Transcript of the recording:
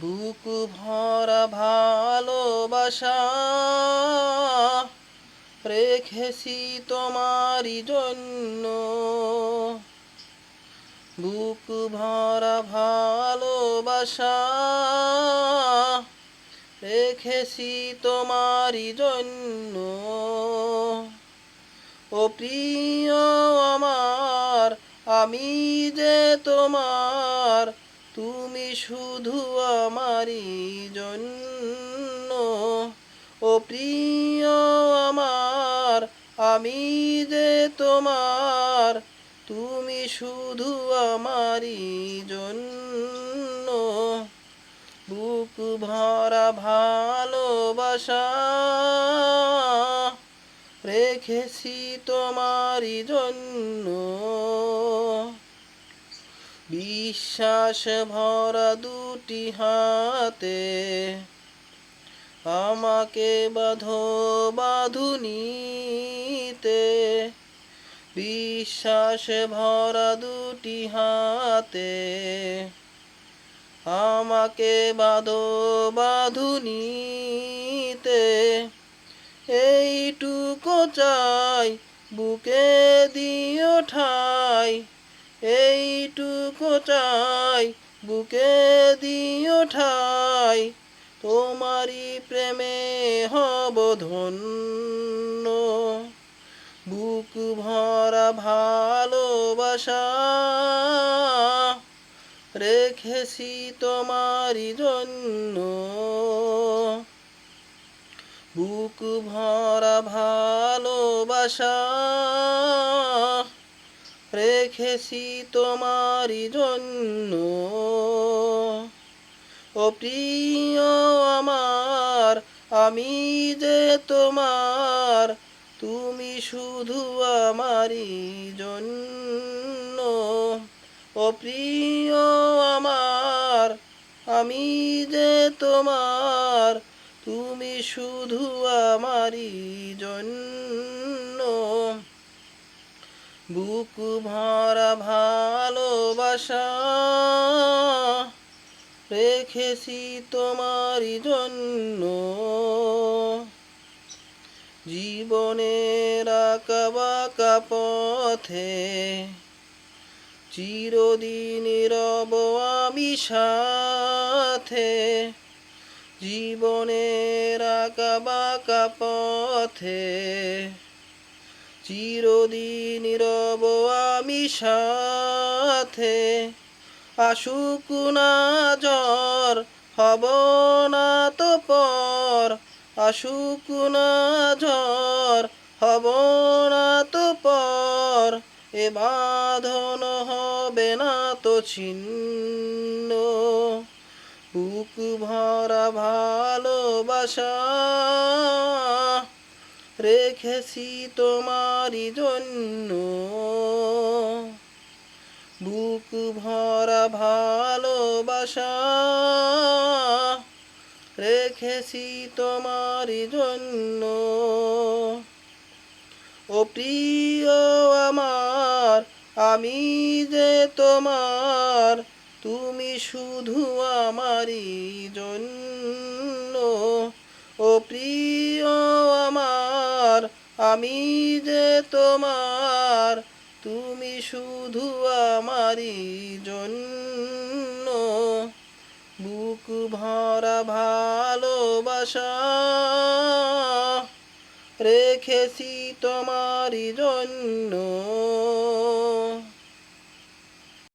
বুক ভরা ভালোবাসা রেখেছি তোমারই জন্য। বুক ভরা ভালোবাসা রেখেছি তোমারই জন্য। ও প্রিয় আমার, আমি যে তোমার তুমি শুধু আমারই জন্য। ও প্রিয় আমার, আমি যে তোমার, তুমি শুধু আমারই জন্য। বুক ভরা ভালোবাসা রেখেছি তোমারই জন্য। বিশ্বাস ভরা দুটি হাতে। আমাকে বাঁধো বাঁধুনিতে। বিশ্বাস ভরা দুটি হাতে। আমাকে বাঁধো বাঁধুনিতে। এইটুকু চাই, বুকে দিও ঠাই। এইটুকু চাই, বুকে দিও ঠাই। তোমারই প্রেমে হব ধন্য। বুক ভরা ভালোবাসা রেখেছি তোমারই জন্য। বুক ভরা ভালোবাসা রেখেছি তোমারই জন্য। ও প্রিয় আমার, আমি যে তোমার, তুমি শুধু আমারই জন্য। ও প্রিয় আমার, আমি যে তোমার, তুমি শুধু আমারই জন্য। বুক ভরা ভালোবাসা রেখেছি তোমারই জন্য। জীবনের আঁকা বাঁকা পথে চিরদিন রব আমি সাথে। জীবনের আঁকা বাঁকা পথে চিরদিন রব আমি সাথে, আসুক না জ্বর, হব না তো পর আসুক না ঝড় হব না তো পর এ বাঁধন হবে না তো ছিন্ন। বুক ভরা ভালোবাসা রেখেছি তোমারই জন্য। বুক ভরা ভালোবাসা রেখেছি তোমারই জন্য। ও প্রিয় আমার, আমি যে তোমার, তুমি শুধু আমারই জন্য। ও প্রিয় আমি যে তোমার তুমি শুধু আমারই জন্য। বুক ভরা ভালোবাসা রেখেছি তোমারই জন্য।